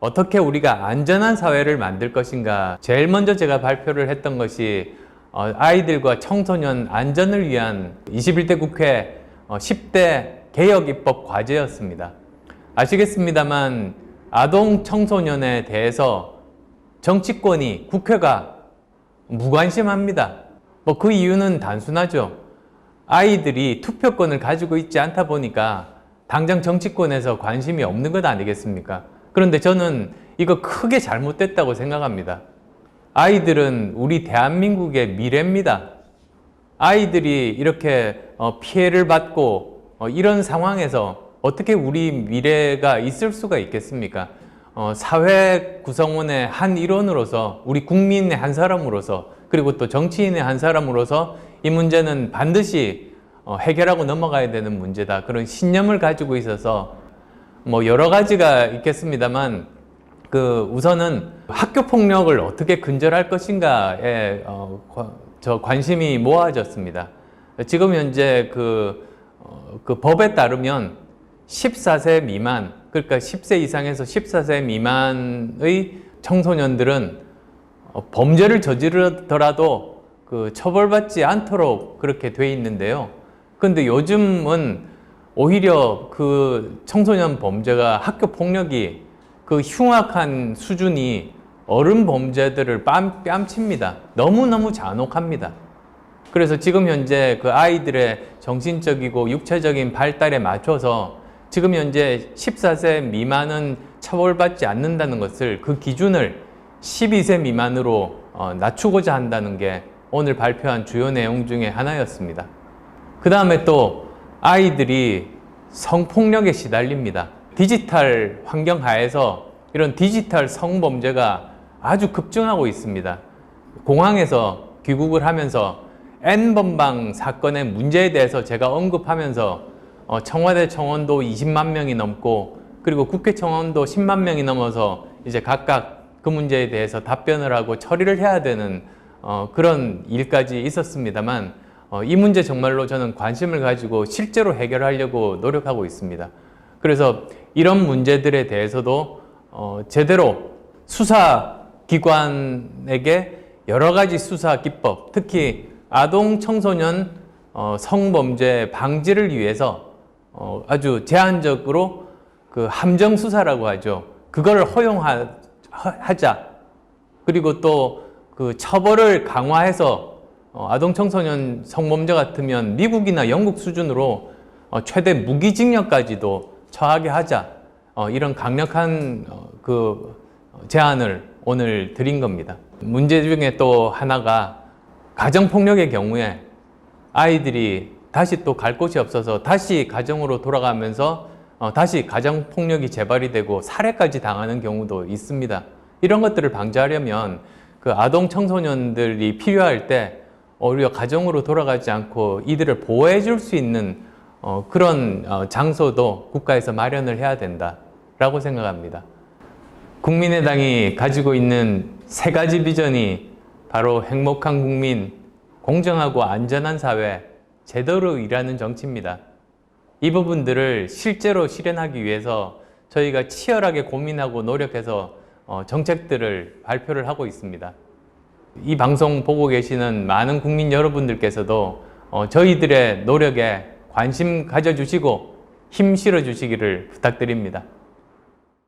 어떻게 우리가 안전한 사회를 만들 것인가. 제일 먼저 제가 발표를 했던 것이 어, 아이들과 청소년 안전을 위한 21대 국회 어, 10대 개혁 입법 과제였습니다. 아시겠습니다만 아동 청소년에 대해서 정치권이 국회가 무관심합니다. 뭐 그 이유는 단순하죠. 아이들이 투표권을 가지고 있지 않다 보니까 당장 정치권에서 관심이 없는 것 아니겠습니까? 그런데 저는 이거 크게 잘못됐다고 생각합니다. 아이들은 우리 대한민국의 미래입니다. 아이들이 이렇게 어, 피해를 받고 어, 이런 상황에서 어떻게 우리 미래가 있을 수가 있겠습니까? 어, 사회 구성원의 한 일원으로서 우리 국민의 한 사람으로서 그리고 또 정치인의 한 사람으로서 이 문제는 반드시 어, 해결하고 넘어가야 되는 문제다. 그런 신념을 가지고 있어서 뭐 여러 가지가 있겠습니다만 그 우선은 학교 폭력을 어떻게 근절할 것인가에 어, 과- 저 관심이 모아졌습니다. 지금 현재 그, 어, 그 법에 따르면 14세 미만 그러니까 10세 이상에서 14세 미만의 청소년들은 어, 범죄를 저지르더라도 그 처벌받지 않도록 그렇게 돼 있는데요. 근데 요즘은 오히려 그 청소년 범죄가 학교 폭력이 그 흉악한 수준이 어른 범죄들을 뺨, 뺨칩니다. 너무너무 잔혹합니다. 그래서 지금 현재 그 아이들의 정신적이고 육체적인 발달에 맞춰서 지금 현재 14세 미만은 처벌받지 않는다는 것을 그 기준을 12세 미만으로 어, 낮추고자 한다는 게 오늘 발표한 주요 내용 중에 하나였습니다. 그 다음에 또 아이들이 성폭력에 시달립니다. 디지털 환경 하에서 이런 디지털 성범죄가 아주 급증하고 있습니다. 공항에서 귀국을 하면서 N번방 사건의 문제에 대해서 제가 언급하면서 어, 청와대 청원도 20만 명이 넘고 그리고 국회 청원도 10만 명이 넘어서 이제 각각 그 문제에 대해서 답변을 하고 처리를 해야 되는 어, 그런 일까지 있었습니다만 어, 이 문제 정말로 저는 관심을 가지고 실제로 해결하려고 노력하고 있습니다. 그래서 이런 문제들에 대해서도 어, 제대로 수사 기관에게 여러 가지 수사 기법, 특히 아동 청소년 어, 성범죄 방지를 위해서 어, 아주 제한적으로 그 함정 수사라고 하죠. 그걸 허용하자. 그리고 또 그 처벌을 강화해서 어, 아동 청소년 성범죄 같으면 미국이나 영국 수준으로 어, 최대 무기징역까지도 처하게 하자. 어, 이런 강력한 어, 그 제안을 오늘 드린 겁니다. 문제 중에 또 하나가 가정폭력의 경우에 아이들이 다시 또 갈 곳이 없어서 다시 가정으로 돌아가면서 어, 다시 가정폭력이 재발이 되고 살해까지 당하는 경우도 있습니다. 이런 것들을 방지하려면 그 아동 청소년들이 필요할 때 오히려 가정으로 돌아가지 않고 이들을 보호해 줄 수 있는 어, 그런 어, 장소도 국가에서 마련을 해야 된다라고 생각합니다. 국민의당이 가지고 있는 세 가지 비전이 바로 행복한 국민, 공정하고 안전한 사회, 제대로 일하는 정치입니다. 이 부분들을 실제로 실현하기 위해서 저희가 치열하게 고민하고 노력해서 어, 정책들을 발표를 하고 있습니다. 이 방송 보고 계시는 많은 국민 여러분들께서도 어, 저희들의 노력에 관심 가져주시고 힘 실어 주시기를 부탁드립니다.